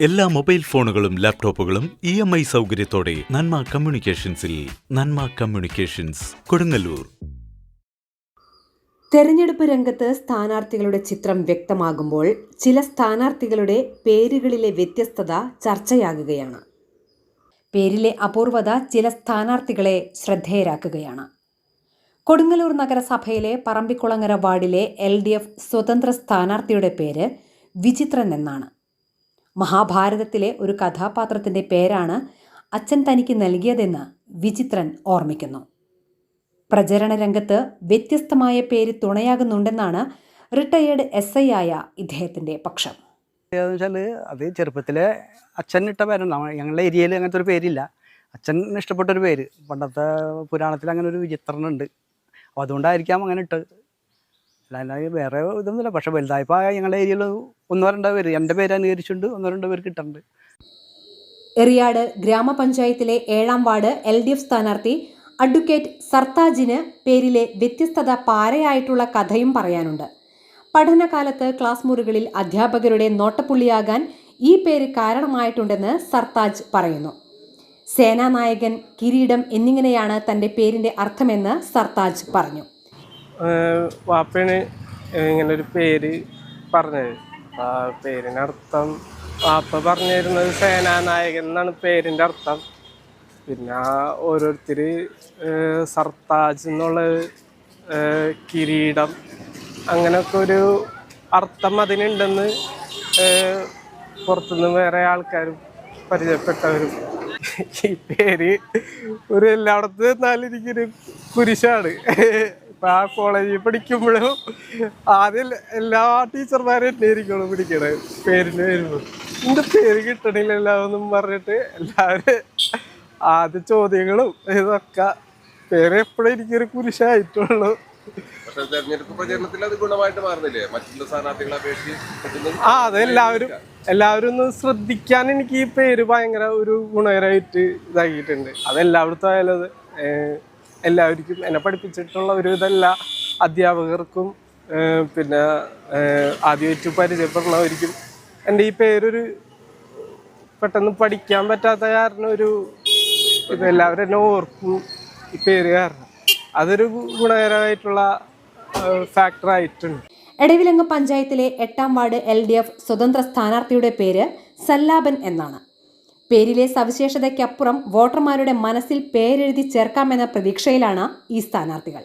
എല്ലാ മൊബൈൽ ഫോണുകളും ലാപ്ടോപ്പുകളും ഇ എം ഐ സൗകര്യത്തോടെ നന്മ കമ്മ്യൂണിക്കേഷൻസിൽ നന്മ കമ്മ്യൂണിക്കേഷൻസ് കൊടുങ്ങല്ലൂർ. തെരഞ്ഞെടുപ്പ് രംഗത്ത് സ്ഥാനാർത്ഥികളുടെ ചിത്രം വ്യക്തമാകുമ്പോൾ ചില സ്ഥാനാർത്ഥികളുടെ പേരുകളിലെ വ്യത്യസ്തത ചർച്ചയാകുകയാണ്. പേരിലെ അപൂർവത ചില സ്ഥാനാർത്ഥികളെ ശ്രദ്ധേയരാക്കുകയാണ്. കൊടുങ്ങല്ലൂർ നഗരസഭയിലെ പറമ്പിക്കുളങ്ങര വാർഡിലെ എൽ ഡി എഫ് സ്വതന്ത്ര സ്ഥാനാർത്ഥിയുടെ പേര് വിചിത്രൻ എന്നാണ്. മഹാഭാരതത്തിലെ ഒരു കഥാപാത്രത്തിന്റെ പേരാണ് അച്ഛൻ തനിക്ക് നൽകിയതെന്ന് വിചിത്രൻ ഓർമ്മിക്കുന്നു. പ്രചരണ രംഗത്ത് വ്യത്യസ്തമായ പേര് തുണയാകുന്നുണ്ടെന്നാണ് റിട്ടയേർഡ് എസ് ഐ ആയ ഇദ്ദേഹത്തിന്റെ പക്ഷം. വെച്ചാൽ അത് ചെറുപ്പത്തിലെ അച്ഛൻ ഇട്ട പേരാണ്. ഞങ്ങളുടെ ഏരിയയിൽ അങ്ങനത്തെ ഒരു പേരില്ല. അച്ഛൻ ഇഷ്ടപ്പെട്ട ഒരു പേര്. പണ്ടത്തെ പുരാണത്തിൽ അങ്ങനെ ഒരു വിചിത്രനുണ്ട്. അപ്പോൾ അതുകൊണ്ടായിരിക്കാം അങ്ങനെ ഇട്ടത്. അല്ലാതെ വേറെ ഇതൊന്നുമില്ല. പക്ഷെ വലുതായപ്പോൾ ഞങ്ങളുടെ ഏരിയയിൽ ഒന്നോ രണ്ടോ പേര്. എന്റെ പേര് അനുകരിച്ചുകൊണ്ട് ഒന്നോ രണ്ടോ പേര് കിട്ടുന്നുണ്ട് എറിയാട് ഗ്രാമപഞ്ചായത്തിലെ ഏഴാം വാർഡ് എൽ ഡി എഫ് സ്ഥാനാർത്ഥി അഡ്വക്കേറ്റ് സർത്താജിന് പേരിലെ വ്യത്യസ്തത പാരയായിട്ടുള്ള കഥയും പറയാനുണ്ട്. പഠനകാലത്ത് ക്ലാസ് മുറികളിൽ അധ്യാപകരുടെ നോട്ടപ്പുള്ളിയാകാൻ ഈ പേര് കാരണമായിട്ടുണ്ടെന്ന് സർത്താജ് പറയുന്നു. സേനാനായകൻ കിരീടം എന്നിങ്ങനെയാണ് തന്റെ പേരിന്റെ അർത്ഥമെന്ന് സർത്താജ് പറഞ്ഞു. വാപ്പയാണ് ഇങ്ങനെ ഒരു പേര് പറഞ്ഞത്. ആ പേരിനർത്ഥം വാപ്പ പറഞ്ഞു തരുന്നത് സേനാനായകൻ എന്നാണ് പേരിന്റെ അർത്ഥം. പിന്നെ ഓരോരുത്തർ സർത്താജ് എന്നുള്ള കിരീടം അങ്ങനെയൊക്കെ ഒരു അർത്ഥം അതിനുണ്ടെന്ന് പുറത്തുനിന്ന് വേറെ ആൾക്കാരും പരിചയപ്പെട്ടവരും. ഈ പേര് ഒരു എല്ലായിടത്തും എന്നാലും എനിക്കൊരു കുരിശാണ്. ഇപ്പൊ ആ കോളേജിൽ പഠിക്കുമ്പോഴും ആദ്യം എല്ലാ ടീച്ചർമാരും എന്നെ ആയിരിക്കുള്ളൂ പിടിക്കണത് പേരിന് വരുമ്പോൾ എന്റെ പേര് കിട്ടണില്ല എന്നും പറഞ്ഞിട്ട് എല്ലാവരും ആദ്യ ചോദ്യങ്ങളും ഇതൊക്കെ പേര് എപ്പോഴും എനിക്കൊരു കുരിശായിട്ടുള്ളൂ. പക്ഷെ തെരഞ്ഞെടുപ്പ് പ്രചരണത്തിൽ അത് ഗുണമായിട്ട് മാറുന്നില്ലേ? മറ്റുള്ള സ്ഥാനാർത്ഥികളെ അപേക്ഷിച്ച് ആ അതെല്ലാവരും എല്ലാവരും ഒന്ന് ശ്രദ്ധിക്കാൻ എനിക്ക് ഈ പേര് ഭയങ്കര ഒരു ഗുണകരമായിട്ട് ഇതാക്കിയിട്ടുണ്ട്. അതെല്ലായിടത്തും ആയാലും അത് എല്ലാവർക്കും എന്നെ പഠിപ്പിച്ചിട്ടുള്ള ഒരു എല്ലാ അധ്യാപകർക്കും പിന്നെ ആദ്യമായിട്ട് പരിചയപ്പെടുന്നവർക്കും എന്റെ ഈ പേരൊരു പെട്ടെന്ന് പഠിക്കാൻ പറ്റാത്ത കാരണം ഒരു എല്ലാവരും എന്നെ ഓർക്കും ഈ പേര് കാരണം. അതൊരു ഗുണകരമായിട്ടുള്ള ഫാക്ടറായിട്ടുണ്ട് എടവിലങ്ങ് പഞ്ചായത്തിലെ എട്ടാം വാർഡ് എൽ ഡി എഫ് സ്വതന്ത്ര സ്ഥാനാർത്ഥിയുടെ പേര് സല്ലാബൻ എന്നാണ്. പേരിലെ സവിശേഷതയ്ക്കപ്പുറം വോട്ടർമാരുടെ മനസ്സിൽ പേരെഴുതി ചേർക്കാമെന്ന പ്രതീക്ഷയിലാണ് ഈ സ്ഥാനാർത്ഥികൾ.